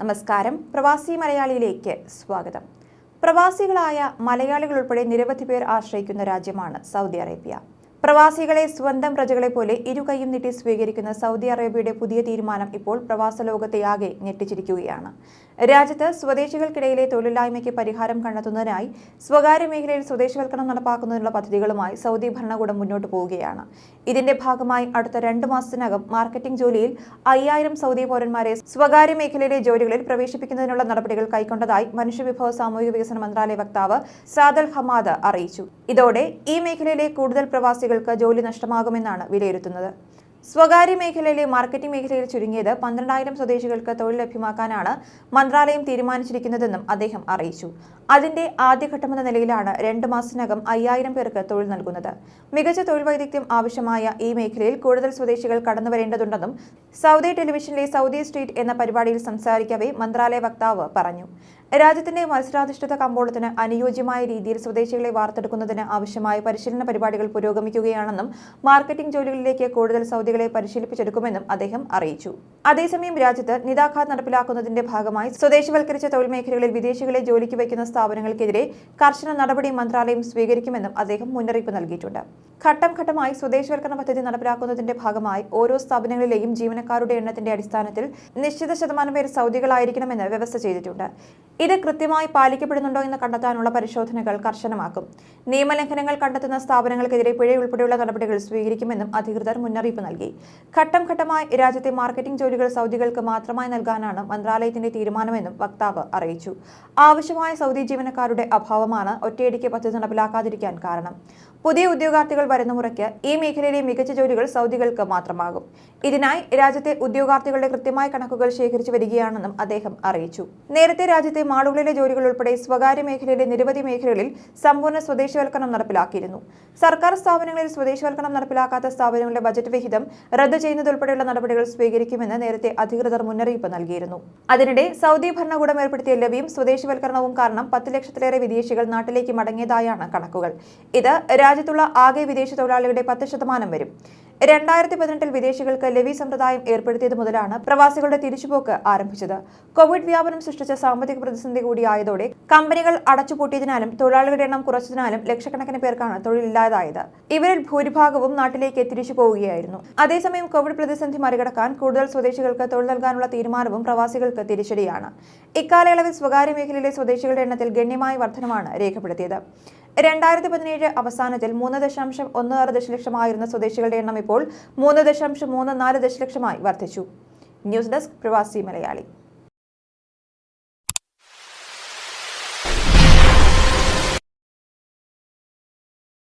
നമസ്കാരം. പ്രവാസി മലയാളിയിലേക്ക് സ്വാഗതം. പ്രവാസികളായ മലയാളികൾ ഉൾപ്പെടെ നിരവധി പേർ ആശ്രയിക്കുന്ന രാജ്യമാണ് സൗദി അറേബ്യ. പ്രവാസികളെ സ്വന്തം പ്രജകളെ പോലെ ഇരുകൈയും നീട്ടി സ്വീകരിക്കുന്ന സൗദി അറേബ്യയുടെ പുതിയ തീരുമാനം ഇപ്പോൾ പ്രവാസ ലോകത്തെയാകെ ഞെട്ടിച്ചിരിക്കുകയാണ്. രാജ്യത്ത് സ്വദേശികൾക്കിടയിലെ തൊഴിലില്ലായ്മയ്ക്ക് പരിഹാരം കണ്ടെത്തുന്നതിനായി സ്വകാര്യ മേഖലയിൽ സ്വദേശവൽക്കരണം നടപ്പാക്കുന്നതിനുള്ള പദ്ധതികളുമായി സൗദി ഭരണകൂടം മുന്നോട്ട് പോവുകയാണ്. ഇതിന്റെ ഭാഗമായി അടുത്ത രണ്ട് മാസത്തിനകം മാർക്കറ്റിംഗ് ജോലിയിൽ അയ്യായിരം സൗദി പൗരന്മാരെ സ്വകാര്യ മേഖലയിലെ ജോലികളിൽ പ്രവേശിപ്പിക്കുന്നതിനുള്ള നടപടികൾ കൈക്കൊണ്ടതായി മനുഷ്യവിഭവ സാമൂഹിക വികസന മന്ത്രാലയ വക്താവ് സാദൽ ഹമാദ് അറിയിച്ചു. ഇതോടെ ഈ മേഖലയിലെ കൂടുതൽ പ്രവാസികൾക്ക് ജോലി നഷ്ടമാകുമെന്നാണ് വിലയിരുത്തുന്നത് സ്വകാര്യ മേഖലയിലെ മാർക്കറ്റിംഗ് മേഖലയിൽ ചുരുങ്ങിയത് പന്ത്രണ്ടായിരം സ്വദേശികൾക്ക് തൊഴിൽ ലഭ്യമാക്കാനാണ് മന്ത്രാലയം തീരുമാനിച്ചിരിക്കുന്നതെന്നും അദ്ദേഹം അറിയിച്ചു. അതിന്റെ ആദ്യഘട്ടമെന്ന നിലയിലാണ് രണ്ട് മാസത്തിനകം അയ്യായിരം പേർക്ക് തൊഴിൽ നൽകുന്നത്. മികച്ച തൊഴിൽ വൈദഗ്ധ്യം ആവശ്യമായ ഈ മേഖലയിൽ കൂടുതൽ സ്വദേശികൾ കടന്നുവരേണ്ടതുണ്ടെന്നും സൗദി ടെലിവിഷനിലെ സൗദി സ്ട്രീറ്റ് എന്ന പരിപാടിയിൽ സംസാരിക്കവേ മന്ത്രാലയ വക്താവ് പറഞ്ഞു. രാജ്യത്തിന്റെ മത്സരാധിഷ്ഠിത കമ്പോളത്തിന് അനുയോജ്യമായ രീതിയിൽ സ്വദേശികളെ വാർത്തെടുക്കുന്നതിന് ആവശ്യമായ പരിശീലന പരിപാടികൾ പുരോഗമിക്കുകയാണെന്നും മാർക്കറ്റിംഗ് ജോലികളിലേക്ക് കൂടുതൽ സൗദികളെ പരിശീലിപ്പിച്ചെടുക്കുമെന്നും അദ്ദേഹം അറിയിച്ചു. അതേസമയം രാജ്യത്ത് നിതാഖാത് നടപ്പിലാക്കുന്നതിന്റെ ഭാഗമായി സ്വദേശവൽക്കരിച്ച തൊഴിൽ മേഖലകളിൽ വിദേശികളെ ജോലിക്ക് വയ്ക്കുന്ന സ്ഥാപനങ്ങൾക്കെതിരെ കർശന നടപടി മന്ത്രാലയം സ്വീകരിക്കുമെന്നും അദ്ദേഹം മുന്നറിയിപ്പ് നൽകിയിട്ടുണ്ട്. ഘട്ടം ഘട്ടമായി സ്വദേശവൽക്കരണ പദ്ധതി നടപ്പിലാക്കുന്നതിന്റെ ഭാഗമായി ഓരോ സ്ഥാപനങ്ങളിലെയും ജീവനക്കാരുടെ എണ്ണത്തിന്റെ അടിസ്ഥാനത്തിൽ നിശ്ചിത ശതമാനം പേർ സൗദികളായിരിക്കണമെന്ന് വ്യവസ്ഥ ചെയ്തിട്ടുണ്ട്. ഇത് കൃത്യമായി പാലിക്കപ്പെടുന്നുണ്ടോ എന്ന് കണ്ടെത്താനുള്ള പരിശോധനകൾ കർശനമാക്കും. നിയമലംഘനങ്ങൾ കണ്ടെത്തുന്ന സ്ഥാപനങ്ങൾക്കെതിരെ പിഴ ഉൾപ്പെടെയുള്ള നടപടികൾ സ്വീകരിക്കുമെന്നും അധികൃതർ മുന്നറിയിപ്പ് നൽകി. ഘട്ടം ഘട്ടമായി രാജ്യത്തെ മാർക്കറ്റിംഗ് ജോലികൾ സൗദികൾക്ക് മാത്രമായി നൽകാനാണ് മന്ത്രാലയത്തിന്റെ തീരുമാനമെന്നും വക്താവ് അറിയിച്ചു. ആവശ്യമായ സൗദി ജീവനക്കാരുടെ അഭാവമാണ് ഒറ്റയടിക്ക് പദ്ധതി നടപ്പിലാക്കാതിരിക്കാൻ കാരണം. പുതിയ ഉദ്യോഗാർത്ഥികൾ വരുന്ന മുറയ്ക്ക് ഈ മേഖലയിലെ മികച്ച ജോലികൾ സൗദികൾക്ക് മാത്രമാകും. ഇതിനായി രാജ്യത്തെ ഉദ്യോഗാർത്ഥികളുടെ കൃത്യമായ കണക്കുകൾ ശേഖരിച്ചു വരികയാണെന്നും അദ്ദേഹം അറിയിച്ചു. നേരത്തെ രാജ്യത്തെ മാളുകളിലെ ജോലികൾ ഉൾപ്പെടെ സ്വകാര്യ മേഖലയിലെ നിരവധി മേഖലകളിൽ സമ്പൂർണ സ്വദേശവൽക്കരണം നടപ്പിലാക്കിയിരുന്നു. സർക്കാർ സ്ഥാപനങ്ങളിൽ സ്വദേശവൽക്കരണം നടപ്പിലാക്കാത്ത സ്ഥാപനങ്ങളുടെ ബജറ്റ് വിഹിതം റദ്ദു ചെയ്യുന്നതുൾപ്പെടെയുള്ള നടപടികൾ സ്വീകരിക്കുമെന്ന് നേരത്തെ അധികൃതർ മുന്നറിയിപ്പ് നൽകിയിരുന്നു. അതിനിടെ സൗദി ഭരണകൂടം ഏർപ്പെടുത്തിയ ലവിയും സ്വദേശിവൽക്കരണവും കാരണം പത്ത് ലക്ഷത്തിലേറെ വിദേശികൾ നാട്ടിലേക്ക് മടങ്ങിയതായാണ് കണക്കുകൾ. ഇത് രാജ്യത്തുള്ള ആകെ വിദേശ തൊഴിലാളികളുടെ പത്ത് ശതമാനം വരും. രണ്ടായിരത്തി പതിനെട്ടിൽ വിദേശികൾക്ക് ലെവി സമ്പ്രദായം ഏർപ്പെടുത്തിയത് മുതലാണ് പ്രവാസികളുടെ തിരിച്ചുപോക്ക് ആരംഭിച്ചത്. കോവിഡ് വ്യാപനം സൃഷ്ടിച്ച സാമ്പത്തിക പ്രതിസന്ധി കൂടിയായതോടെ കമ്പനികൾ അടച്ചുപൂട്ടിയതിനാലും തൊഴിലാളികളുടെ എണ്ണം കുറച്ചതിനാലും ലക്ഷക്കണക്കിന് പേർക്കാണ് തൊഴിലില്ലാതായത്. ഇവരിൽ ഭൂരിഭാഗവും നാട്ടിലേക്ക് തിരിച്ചു പോവുകയായിരുന്നു. അതേസമയം കോവിഡ് പ്രതിസന്ധി മറികടക്കാൻ കൂടുതൽ സ്വദേശികൾക്ക് തൊഴിൽ നൽകാനുള്ള തീരുമാനവും പ്രവാസികൾക്ക് തിരിച്ചടിയാണ്. ഇക്കാലയളവിൽ സ്വകാര്യ മേഖലയിലെ സ്വദേശികളുടെ എണ്ണത്തിൽ ഗണ്യമായ വർധനമാണ് രേഖപ്പെടുത്തിയത്. രണ്ടായിരത്തി പതിനേഴ് അവസാനത്തിൽ മൂന്ന് ദശാംശം ഒന്ന് ആറ് ദശലക്ഷമായിരുന്ന സ്വദേശികളുടെ എണ്ണം ഇപ്പോൾ മൂന്ന് ദശാംശം മൂന്ന് നാല് ദശലക്ഷമായി വർദ്ധിച്ചു. ന്യൂസ് ഡെസ്ക് പ്രവാസി മലയാളി.